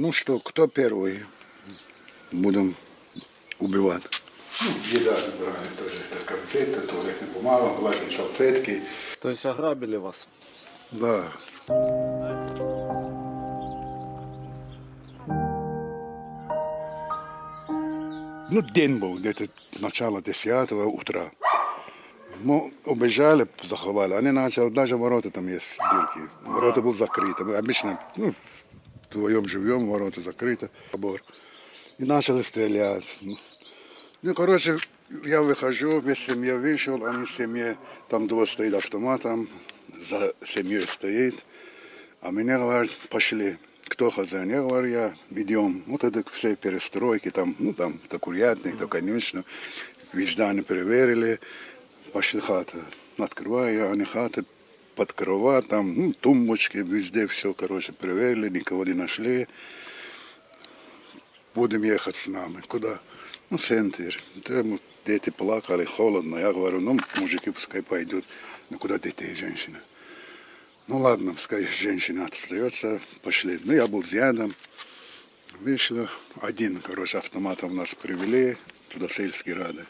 Ну что, кто первый? Будем убивать. Ну, еда брали тоже. Это конфеты, туалетная бумага, влажные салфетки. То есть ограбили вас? Да. Ну, день был, где-то начало 10 утра. Мы убежали, заховали. Они начали, даже ворота там есть дырки. Ворота были закрыты. Мы обычно, ну, вдвоем живем, ворота закрыты, забор. И начали стрелять. Ну, короче, я выхожу, весь семья вышел, они в семье, там два стоит автоматом, за семьей стоит. А мне говорят, пошли. Кто хозяин? Я говорю, я, идем. Вот это все перестройки, там, ну, там, то курятник, то конечно. Везде они проверили. Пошли хата. Открываю они хаты под кровать, там, ну, тумбочки, везде все, короче, проверили, никого не нашли. Будем ехать с нами. Куда? Ну, в центр. Там дети плакали, холодно. Я говорю, ну, мужики пускай пойдут. Ну, куда детей, женщины? Ну, ладно, пускай женщина остается, пошли. Ну, я был рядом. Вышли. Один, короче, автоматом нас привели. Туда сельские рады.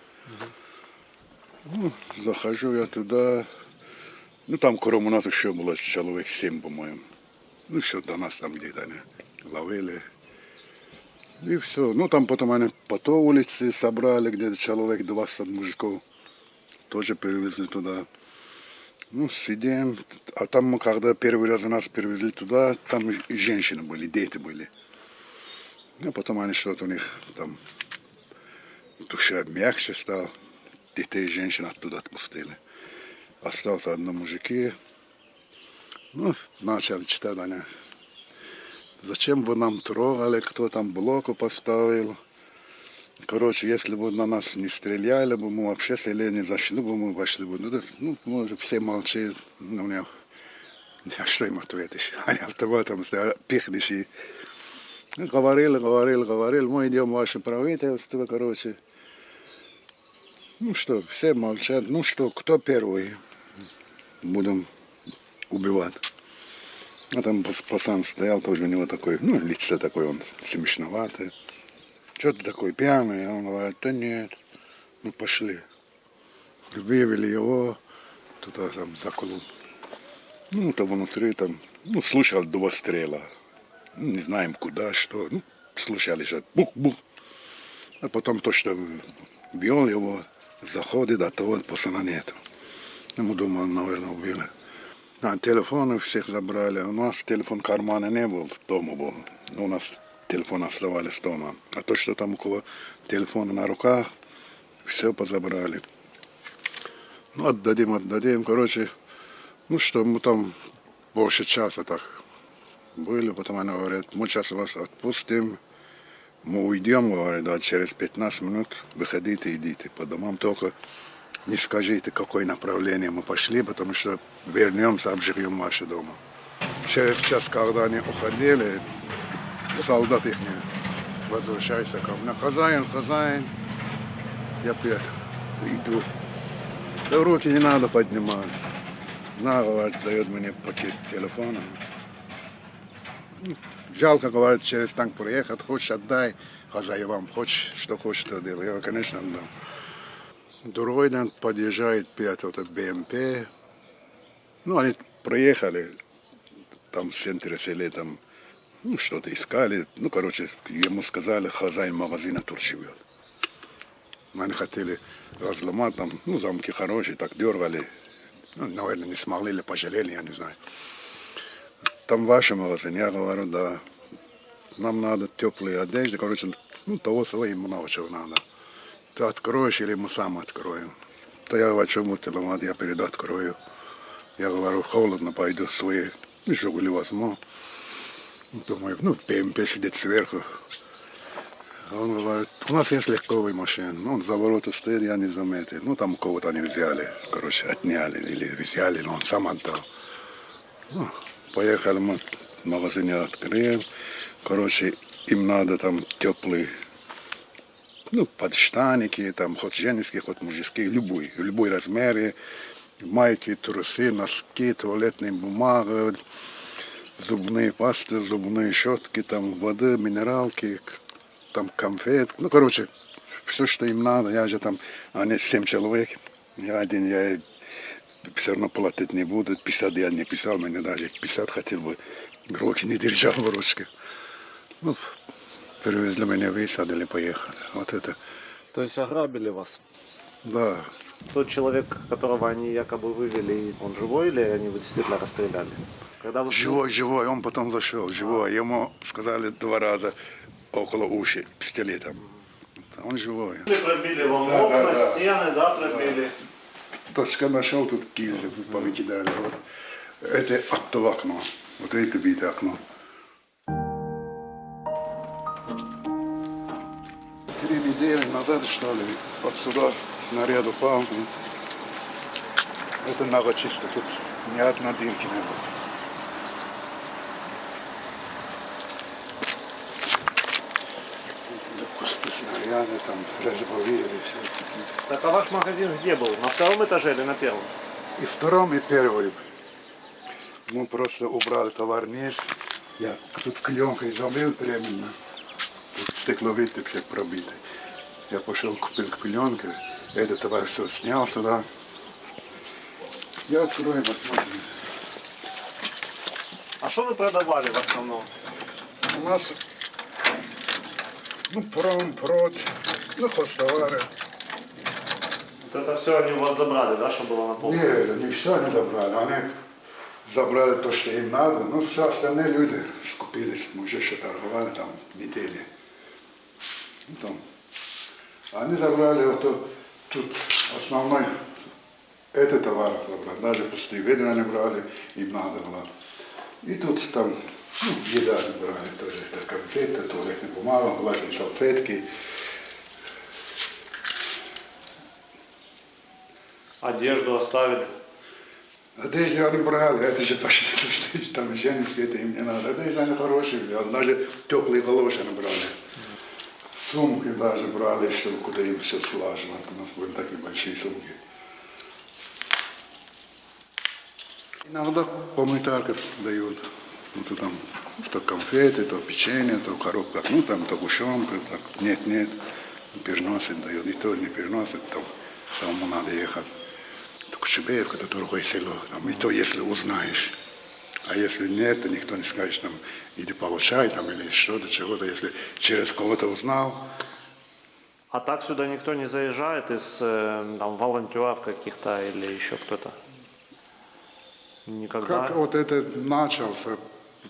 Ну, захожу я туда. Ну, там кроме нас еще было человек семь, по-моему. Ну, еще до нас там где-то они ловили. И все. Ну, там потом они по той улице собрали, где-то человек 20 мужиков. Тоже перевезли туда. Ну, сидим. А там, когда первый раз нас перевезли туда, там и женщины были, дети были. А потом они что-то у них там душа мягче стал. Детей и женщин оттуда отпустили. Осталось одно мужики. Ну, начали читать они. Зачем вы нам трогали, кто там блоку поставил? Короче, если бы на нас не стреляли бы, мы вообще селе не зашли бы, мы пошли бы. Ну, да, ну может, все молчат. Ну, меня... А что им ответишь? Они автоматом пихнешь и... Ну, говорили, говорили, говорили. Мы идем в ваше правительство, короче. Ну что, все молчат. Ну что, кто первый? Будем убивать. А там пацан стоял, тоже у него такой, ну, лицо такое, он смешноватое. Что ты такой пьяный? Он говорит, да нет, ну пошли. Вывели его туда там за клуб. Ну, там внутри там, ну, слушал два стрела. Не знаем куда, что. Ну, слушали же бух-бух. А потом то, что вел его, заходит, а того пацана нету. Ну, Мы думали, наверное, убили. А телефоны всех забрали. У нас телефон кармана не был, дома был. У нас телефон оставались дома. А то, что там около телефона на руках, все позабрали. Ну, отдадим, отдадим. Короче, ну что, мы там больше часа так были. Потом они говорят, мы сейчас вас отпустим. Мы уйдем, говорят, да, через 15 минут выходите, идите по домам. Только не скажите, какое направление мы пошли, потому что вернемся, обживем ваши дома. Через час, когда они уходили, солдат их не возвращается ко мне. Хозяин, хозяин. Я опять иду. Да руки не надо поднимать. На, говорит, дает мне пакет телефона. Ну, Жалко, говорит, через танк проехать. Хочешь, отдай хозяевам. Хочешь, что хочешь, то делай. Я, конечно, отдам. Другой день подъезжает пять вот этот БМП. Ну, они проехали, там в центре села, там, ну, что-то искали. Ну, короче, ему сказали, хозяин магазина тут живет. Они хотели разломать там, ну, замки хорошие, так дергали. Ну, наверное, не смогли или пожалели, я не знаю. Там ваш магазин, я говорю, да. Нам надо теплые одежды, короче, ну, того своим много чего надо. Ты откроешь или мы сам откроем? То я говорю, что будете ломать, я перед открою. Я говорю, холодно, пойду свои Жигули возьму. Думаю, ну, ПМП сидит сверху. Он говорит, у нас есть легковый машин. Ну, он за ворота стоит, я не заметил. Ну, там кого-то они взяли, короче, отняли или взяли, но он сам отдал. Ну, поехали мы в магазине открыем. Короче, им надо там теплый ну, подштанники, там, хоть женские, хоть мужские, любой, любой размере, майки, трусы, носки, туалетная бумага, зубные пасты, зубные щетки, там воды, минералки, там конфет. Ну, короче, все, что им надо. Я же там, они семь человек. Я один, я все равно платить не буду. 50 я не писал, мне даже 50 хотел бы. Руки не держал в ручке. Ну, перевезли меня, высадили, поехали. Вот это, То есть ограбили вас? да. Тот человек, которого они якобы вывели, он живой или они его действительно расстреляли? Когда вы... Живой, живой, он потом зашел, живой. Ему сказали два раза около уши пистолетом. Он живой. Пробили вам Да, окна, да, да. стены, да, пробили? Точка нашел, тут кильзы повыкидали. Вот. Это окно. Вот это битое окно. Три недели назад, что ли, вот сюда снаряд упал. ну. Это надо чисто, тут ни одной дырки не было. Куски снаряда там разбавили, все. Так а ваш магазин где был? На втором этаже или на первом? И втором, и первым. Мы просто убрали товар вниз. Я тут клеенкой забил временно. Тут стекловиты все пробиты. Я пошел, купил пленку. Этот товар все снял сюда. Я открою, посмотрим. А что вы продавали в основном? У нас ну, пром, прод, ну, хостовары. Вот это все они у вас забрали, да, что было на полке? Не, не все они забрали. Они забрали то, что им надо. Ну, все остальные люди скупились. Мы уже еще торговали там недели. Там. Они забрали вот то- тут основной этот товар забрали. Даже пустые ведра не брали, им надо было. И тут там ну, еда не брали тоже. Это конфеты, туалетная бумага, влажные салфетки. Одежду оставили. Одежду они брали, это же почти то, что там женские, это им не надо. Одежду они хорошие даже теплые галоши они брали. Сумки даже брали, чтобы куда им все слажено. У нас были такие большие сумки. Иногда помытарка дают. Ну, то там, то конфеты, то печенье, то в коробках, ну там то гущенка, так, нет, нет, переносит дают, и то не переносит, там самому надо ехать. Так Шибеевка, это другое село, там, и то, если узнаешь. А если нет, то никто не скажет, там, иди получай, там, или что-то, чего-то, если через кого-то узнал, А так сюда никто не заезжает из э, там, волонтеров каких-то или еще кто-то? Никогда? Как вот это начался,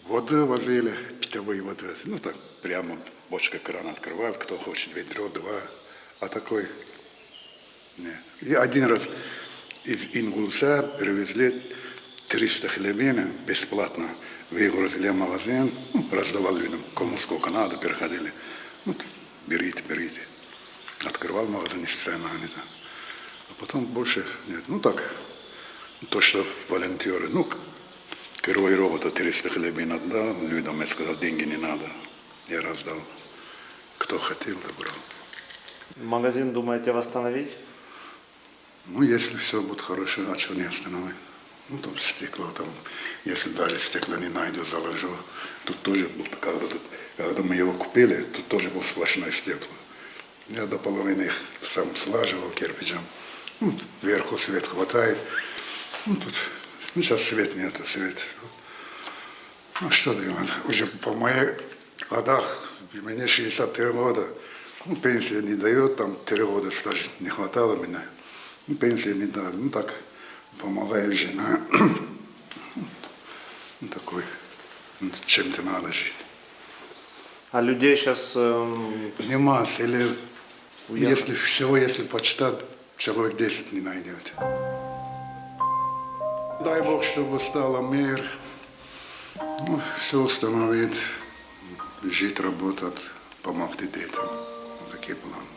воды возили, питьевые воды, ну так прямо бочка крана открывают, кто хочет ведро, два, а такой нет. И один раз из Ингулса привезли 300 хлебин бесплатно, выгрузили в магазин, ну, раздавали людям, кому сколько надо, переходили, ну, берите, берите. Открывал магазин специально, там. А потом больше нет. Ну так, то, что волонтеры, ну, Герой робота 300 хлебин отдал, людям я сказал, деньги не надо. Я раздал. Кто хотел, добро. Магазин думаете восстановить? Ну, если все будет хорошо, а что не остановить? Ну, там стекло, там, если даже стекло не найду, заложу. Тут тоже был, когда, когда мы его купили, тут тоже был сплошное стекло. Я до половины их сам слаживал кирпичом. Ну, вверху свет хватает. Ну, тут, ну, сейчас свет нету, свет. Ну, что делать? Уже по моих годах, мне 63 года, ну, пенсия не дает, там 3 года стажа не хватало меня. Ну, пенсия не дает. Ну, так, помогает жена. Такой, ну, чем-то надо жить. А людей сейчас Нема, или Уехали. если всего, если почитать, человек 10 не найдете. Дай Бог, чтобы стало мир, ну, все установить, жить, работать, помогать детям. Такие планы.